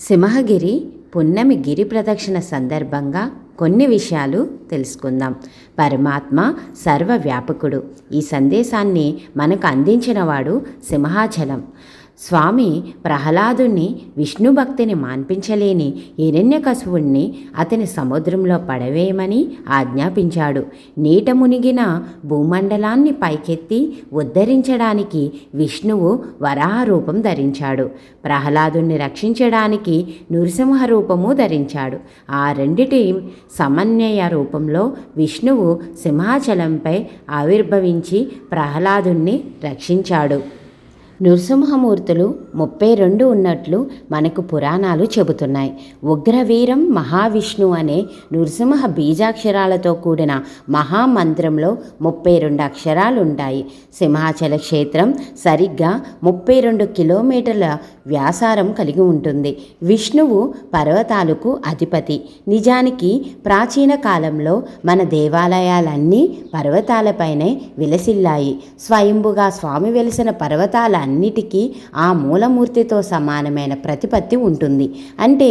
సింహగిరి పున్నమి గిరి ప్రదక్షిణ సందర్భంగా కొన్ని విషయాలు తెలుసుకుందాం. పరమాత్మ సర్వవ్యాపకుడు. ఈ సందేశాన్ని మనకు అందించినవాడు సింహాచలం. స్వామి ప్రహ్లాదుణ్ణి విష్ణు భక్తిని మాన్పించలేని హిరణ్యకశువుణ్ణి అతని సముద్రంలో పడవేయమని ఆజ్ఞాపించాడు. నీట మునిగిన భూమండలాన్ని పైకెత్తి ఉద్ధరించడానికి విష్ణువు వరాహ రూపం ధరించాడు. ప్రహ్లాదుని రక్షించడానికి నృసింహ రూపము ధరించాడు. ఆ రెండిటి సమన్వయ రూపంలో విష్ణువు సింహాచలంపై ఆవిర్భవించి ప్రహ్లాదుణ్ణి రక్షించాడు. నృసింహమూర్తులు ముప్పై రెండు ఉన్నట్లు మనకు పురాణాలు చెబుతున్నాయి. ఉగ్రవీరం మహావిష్ణు అనే నృసింహ బీజాక్షరాలతో కూడిన మహామంత్రంలో ముప్పై రెండు అక్షరాలు ఉంటాయి సింహాచల క్షేత్రం సరిగ్గా ముప్పై రెండు కిలోమీటర్ల వ్యాసారం కలిగి ఉంటుంది. విష్ణువు పర్వతాలకు అధిపతి. నిజానికి ప్రాచీన కాలంలో మన దేవాలయాలన్నీ పర్వతాలపైనే విలసిల్లాయి. స్వయంభుగా స్వామి వెలిసిన పర్వతాల అన్నిటికీ ఆ మూలమూర్తితో సమానమైన ప్రతిపత్తి ఉంటుంది. అంటే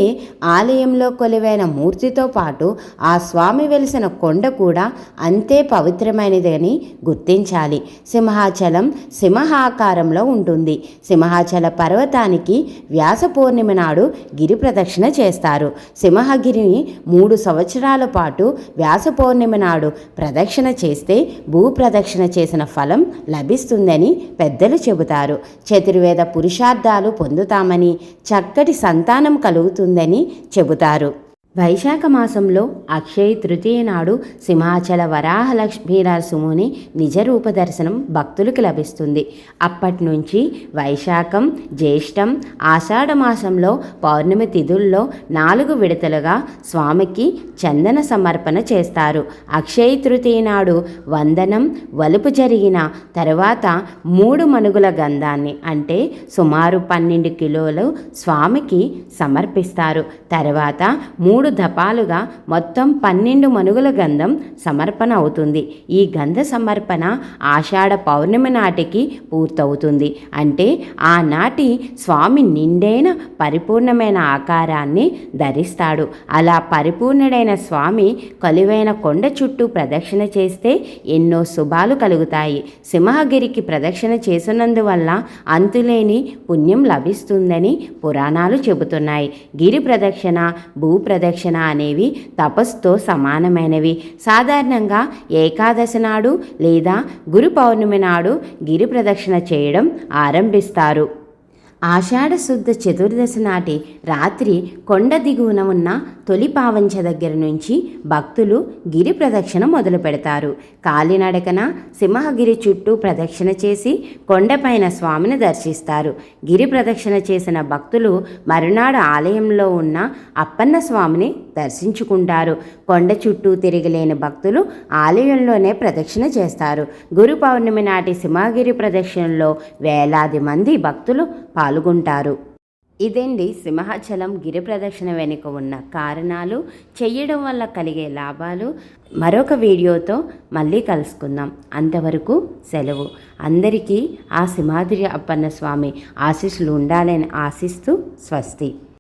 ఆలయంలో కొలువైన మూర్తితో పాటు ఆ స్వామి వెలిసిన కొండ కూడా అంతే పవిత్రమైనదని గుర్తించాలి. సింహాచలం సింహాకారంలో ఉంటుంది. సింహాచల పర్వతానికి వ్యాస పూర్ణిమ నాడు గిరి ప్రదక్షిణ చేస్తారు. సింహగిరిని మూడు సంవత్సరాల పాటు వ్యాస పౌర్ణిమ నాడు ప్రదక్షిణ చేస్తే భూ ప్రదక్షిణ చేసిన ఫలం లభిస్తుందని పెద్దలు చెబుతారు. చతుర్వేద పురుషార్థాలు పొందుతామని చక్కటి సంతానం కలుగుతుందని చెబుతారు. వైశాఖ మాసంలో అక్షయ తృతీయ నాడు సింహాచల వరాహ లక్ష్మీనరసింహుని నిజరూప దర్శనం భక్తులకు లభిస్తుంది. అప్పటి నుంచి వైశాఖం జ్యేష్టం ఆషాఢ మాసంలో పౌర్ణమి తిథుల్లో నాలుగు విడతలుగా స్వామికి చందన సమర్పణ చేస్తారు. అక్షయ తృతీయ నాడు వందనం వలుపు జరిగిన తర్వాత మూడు మనుగుల గంధాన్ని అంటే సుమారు పన్నెండు కిలోలు స్వామికి సమర్పిస్తారు. తర్వాత మూడు దపాలుగా మొత్తం పన్నెండు మనుగుల గంధం సమర్పణ అవుతుంది. ఈ గంధ సమర్పణ ఆషాఢ పౌర్ణమి నాటికి పూర్తవుతుంది. అంటే ఆనాటి స్వామి నిండైన పరిపూర్ణమైన ఆకారాన్ని ధరిస్తాడు. అలా పరిపూర్ణుడైన స్వామి కొలువైన కొండ చుట్టూ ప్రదక్షిణ చేస్తే ఎన్నో శుభాలు కలుగుతాయి. సింహగిరికి ప్రదక్షిణ చేసినందువల్ల అంతులేని పుణ్యం లభిస్తుందని పురాణాలు చెబుతున్నాయి. గిరి ప్రదక్షిణ భూ ప్రదక్షిణ అనేవి తపస్సుతో సమానమైనవి. సాధారణంగా ఏకాదశి నాడు లేదా గురు పౌర్ణమి నాడు గిరి ప్రదక్షిణ చేయడం ఆరంభిస్తారు. ఆషాఢ శుద్ధ చతుర్దశి నాటి రాత్రి కొండ దిగువన ఉన్న తొలి పావంచ దగ్గర నుంచి భక్తులు గిరి ప్రదక్షిణ మొదలు పెడతారు. కాలినడకన సింహగిరి చుట్టూ ప్రదక్షిణ చేసి కొండపైన స్వామిని దర్శిస్తారు. గిరి ప్రదక్షిణ చేసిన భక్తులు మరునాడు ఆలయంలో ఉన్న అప్పన్న స్వామిని దర్శించుకుంటారు. కొండ చుట్టూ తిరగలేని భక్తులు ఆలయంలోనే ప్రదక్షిణ చేస్తారు. గురు పౌర్ణమి నాటి సింహగిరి ప్రదక్షిణలో వేలాది మంది భక్తులు పాల్గొంటారు. ఇదండి సింహాచలం గిరి ప్రదక్షిణ వెనుక ఉన్న కారణాలు చేయడం వల్ల కలిగే లాభాలు. మరొక వీడియోతో మళ్ళీ కలుసుకుందాం. అంతవరకు సెలవు. అందరికీ ఆ సింహాద్రి అప్పన్న స్వామి ఆశీస్సులు ఉండాలని ఆశిస్తూ స్వస్తి.